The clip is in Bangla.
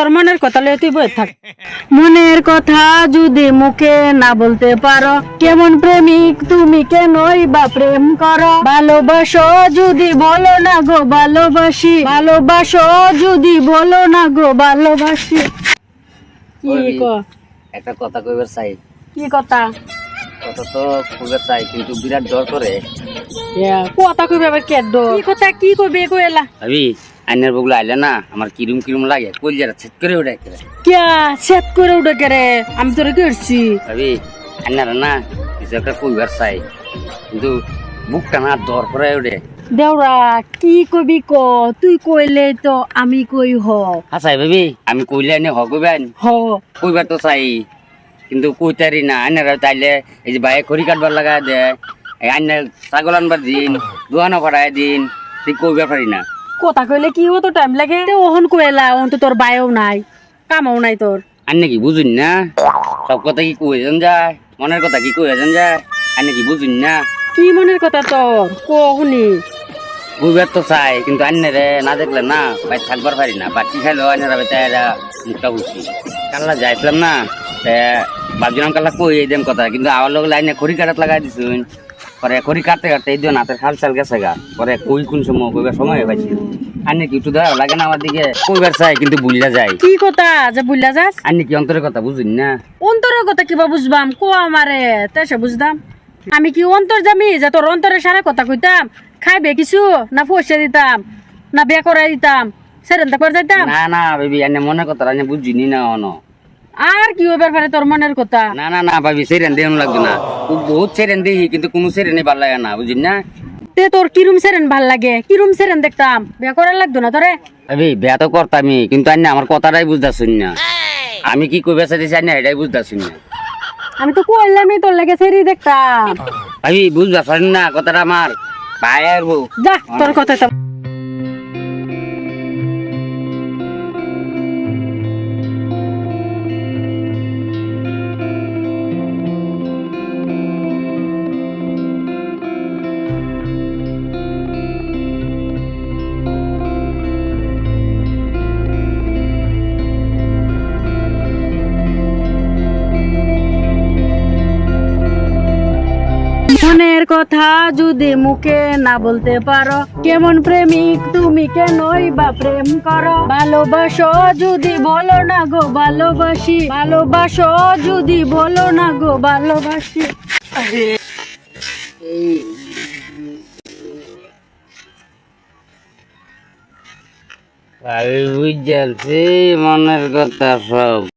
তোর মনের কথা লয়ে তুই বই থাক। মনের কথা যদি মুখে না বলতে পারো কেমন প্রেমিক তুমি কেনই বা প্রেম করো? ভালোবাসো যদি বলো না গো ভালোবাসি ভালোবাসো যদি বলো না গো ভালোবাসি। কি ক? একটা কথা কইবার চাই। কি কথা? কথা তো কইবার চাই কিন্তু বিরাট ডর করে। কথা কইবে আবার কেদ কি কথা কি কইবে কইলা? ভাবি আইনার বগুলো আইলে না আমার কিরম কিরম লাগে কলজারা ছেদ করে ওঠে একেবারে। কিয়া সেট করে উঠে কে রে আমি তোরে করছি? ভাবি আইনারা না কিছু একটা কইবার চাই। কিন্তু বুকটা না ডর করে ওঠে দেওরা কি কবি ক? তুই কইলে তো আমি কই হ। হাসাই ভাবি আমি কইলে আইনে হ কইবেন হ। কইবার তো চাই কিন্তু কইতারি না। আইনারা তাইলে এই যে বাইরে খড়ি কাটবার লাগা দে এই আইনার ছাগল আনবার দিন দোয়ানো ভাড়ায় দিন তুই কইবার পারি না। কথা কইলে কি হতো? টাইম লাগে? তে ওহন কইলা ওহন তো তোর বায়ও নাই কামও নাই তোর। আর নাকি বুঝুন না? সব কথা কি কইজন যায়? মনের কথা কি কইজন যায়? আর নাকি বুঝুন না? কি মনের কথা তোর? কো শুনি। বুঝবার তো চাই কিন্তু আন্নারে না দেখলে না ভাই থাকবার পারি না। বাকি খাইলো আন্নারা ভাই তাই মুখটা বুঝছি কাল্লা যাইছিলাম না ভাবছিলাম কাল্লা কই এই দেম কথা কিন্তু আমার লোক লাইনে খড়ি কাটাত লাগাই দিছুন। পরে খড়ি কাটতে কাটতে এই দিন হাতের খাল চাল গেছে গা। পরে কই কোন সময় কইবার সময় পাইছি। আর নাকি একটু ধরা লাগে না আমার দিকে। কইবার চাই কিন্তু ভুলিয়া যায়। কি কথা? যে বুঝলা যাস? আর নাকি অন্তরের কথা বুঝুন না। অন্তরের কথা কিবা বুঝবাম? কো আমারে তেসে বুঝদাম। আমি কি অন্তর জামি? যে তোর অন্তরের সারা কথা কইতাম। খাইবে কিছু? না পয়সা দিতাম। না বিয়া করাই দিতাম। সেরেন করে যাইতাম? না না বেবি এনে মনের কথা এনে বুঝিনি না অনো আর কি হইবার পারে তোর মনের কথা? না না না ভাবি সেরেন দেন লাগবে না। বহুত সেরেন দিই কিন্তু কোনো সেরেনই ভালো লাগে না বুঝিন না? তে তোর কিরুম সেরেন ভালো লাগে? কিরুম সেরেন দেখতাম? বিয়া করার লাগতো না তোরে? ভাবি বিয়া তো করতামই কিন্তু আন্না আমার কথাটাই বুঝতেছুন না। আমি কি কইবে চাইছি আন্না এটাই বুঝতেছুন না। আমি তো কইলামই তোর লাগে সেরি দেখতাম। ভাবি বুঝতেছেন না কথাটা আমার ভাই আর বউ যা তোর কথা মনের কথা যদি মুখে না বলতে পারো, কেমন প্রেমিক তুমি কেনই বা প্রেম করো? ভালোবাসো যদি বলো না গো ভালোবাসি, ভালোবাসো যদি বলো না গো ভালোবাসি। বুঝছি মনের কথা সব।